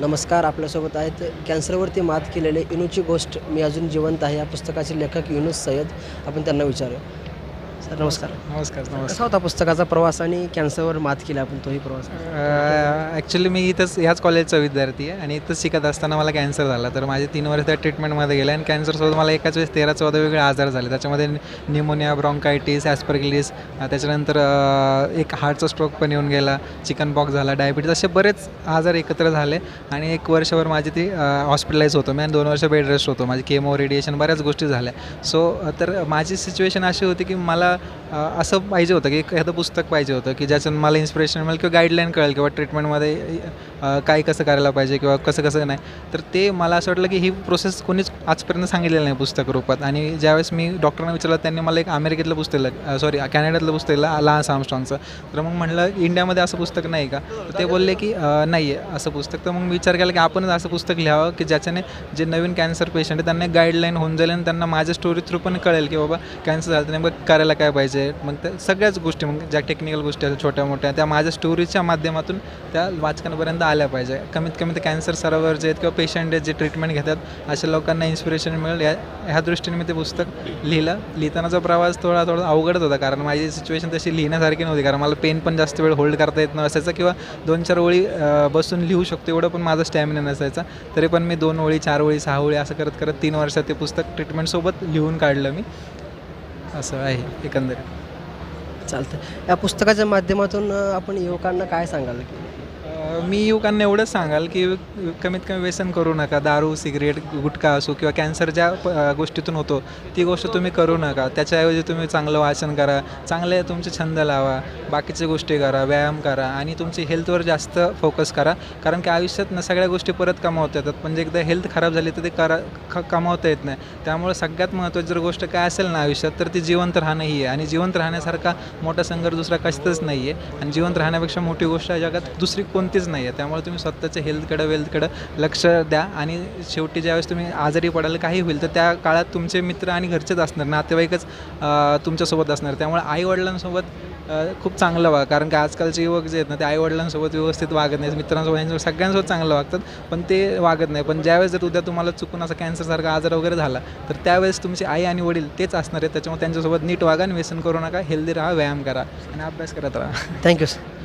नमस्कार आपल्यासोबत आहेत कॅन्सरवरती मात केलेले इनूची गोष्ट मी अजून जिवंत आहे. या पुस्तकाचे लेखक युनुस सय्यद. आपण त्यांना विचारू सर नमस्कार. नमस्कार कसा नमस्कार. होता पुस्तकाचा प्रवास आणि कॅन्सरवर मात केली आपण? तोही प्रवास. ॲक्च्युली मी इथंच ह्याच कॉलेजचा विद्यार्थी आहे आणि इथंच शिकत असताना मला कॅन्सर झाला. तर माझे तीन वर्ष त्या ट्रीटमेंटमध्ये गेले आणि कॅन्सरसोबत मला एकाच वेळेस तेरा चौदा वेगळे आजार झाले. त्याच्यामध्ये निमोनिया ब्रॉन्कायटिस ॲस्परगिलिस त्याच्यानंतर एक हार्टचा स्ट्रोक पण येऊन गेला चिकन पॉक्स झाला डायबिटीज असे बरेच आजार एकत्र झाले आणि एक वर्षभर माझी ती हॉस्पिटलाइज होतो. मी आणि दोन वर्ष बेड रेस्ट होतो. माझी केमो रेडिएशन बऱ्याच गोष्टी झाल्या. सो तर माझी सिच्युएशन अशी होती की मला मला असं पाहिजे होतं की एखादं पुस्तक पाहिजे होतं की ज्याच्यात मला इन्स्पिरेशन मिळेल किंवा गाईडलाईन कळेल किंवा ट्रीटमेंटमध्ये काय कसं करायला पाहिजे किंवा कसं कसं नाही. तर ते मला असं वाटलं की ही प्रोसेस कोणीच आजपर्यंत सांगितलेलं नाही पुस्तक रूपात. आणि ज्यावेळेस मी डॉक्टरांना विचारलं त्यांनी मला एक अमेरिकेतलं पुस्तक दिलं सॉरी कॅनडातलं पुस्तक दिलं लहान आमस्ट्रॉंगचं तर मग म्हटलं इंडियामध्ये असं पुस्तक नाही का? तर ते बोलले की नाही आहे असं पुस्तक. तर मग मी विचार केला की आपणच असं पुस्तक लिहावं की ज्याच्याने जे नवीन कॅन्सर पेशंट आहे त्यांना गाईडलाईन होऊन जाईल आणि त्यांना माझ्या स्टोरी थ्रू पण कळेल की बाबा कॅन्सर झालं तर नेमकं करायला काय पाहिजे? मग त्या सगळ्याच गोष्टी मग ज्या टेक्निकल गोष्टी आहेत छोट्या मोठ्या त्या माझ्या स्टोरीच्या माध्यमातून त्या वाचकांपर्यंत आल्या पाहिजे. कमीत कमी ते कॅन्सर सर्वर जे आहेत किंवा पेशंट जे ट्रीटमेंट घेतात अशा लोकांना इन्स्पिरेशन मिळेल. या ह्या दृष्टीने मी ते पुस्तक लिहिलं. लिहितानाचा प्रवास थोडा थोडा अवघडच होता कारण माझी सिच्युएशन तशी लिहिण्यासारखी नव्हती कारण मला पेन पण जास्त वेळ होल्ड करता येत नसायचा किंवा दोन चार ओळी बसून लिहू शकतो एवढं पण माझा स्टॅमिना नसायचा. तरी पण मी दोन ओळी चार ओळी सहा ओळी असं करत करत तीन वर्षात ते पुस्तक ट्रीटमेंटसोबत लिहून काढलं मी. असं आहे एकंदरीत. चालतं या पुस्तकाच्या माध्यमातून आपण युवकांना काय सांगाल? की मी युवकांना एवढंच सांगाल की कमीत कमी व्यसन करू नका. दारू सिगरेट गुटखा असो किंवा कॅन्सर ज्या गोष्टीतून होतो ती गोष्ट तुम्ही करू नका. त्याच्याऐवजी तुम्ही चांगलं वाचन करा चांगले तुमचे छंद लावा बाकीच्या गोष्टी करा व्यायाम करा आणि तुमची हेल्थवर जास्त फोकस करा. कारण की आयुष्यात ना सगळ्या गोष्टी परत कमावता येतात. पण जे एकदा हेल्थ खराब झाली तर ते करा ख कमावता येत नाही. त्यामुळे सगळ्यात महत्त्वाची जर गोष्ट काय असेल ना आयुष्यात तर ती जिवंत राहणं ही आहे. आणि जिवंत राहण्यासारखा मोठा संघर्ष दुसरा कशातच नाही आहे आणि जिवंत राहण्यापेक्षा मोठी गोष्ट जगात दुसरी कोणतीच नाही आहे त्यामुळे तुम्ही स्वतःच्या हेल्थकडं वेल्थकडं लक्ष द्या. आणि शेवटी ज्यावेळेस तुम्ही आजारी पडाल काही होईल तर त्या काळात तुमचे मित्र आणि घरचेच असणार. नातेवाईकच तुमच्यासोबत असणार. त्यामुळे आईवडिलांसोबत खूप चांगलं वागा. कारण की आजकालचे युवक जे आहेत ना ते आईवडिलांसोबत व्यवस्थित वागत नाही मित्रांसोबत यांच्यासोबत सगळ्यांसोबत चांगलं वागतात पण ते वागत नाही. पण ज्यावेळेस जर उद्या तुम्हाला चुकून असा कॅन्सरसारखा आजार वगैरे झाला तर त्यावेळेस तुमची आई आणि वडील तेच असणार आहेत. त्याच्यामुळे त्यांच्यासोबत नीट वागा आणि व्यसन करू नका. हेल्दी राहा व्यायाम करा. आणि अभ्यास करत राहा. Thank you sir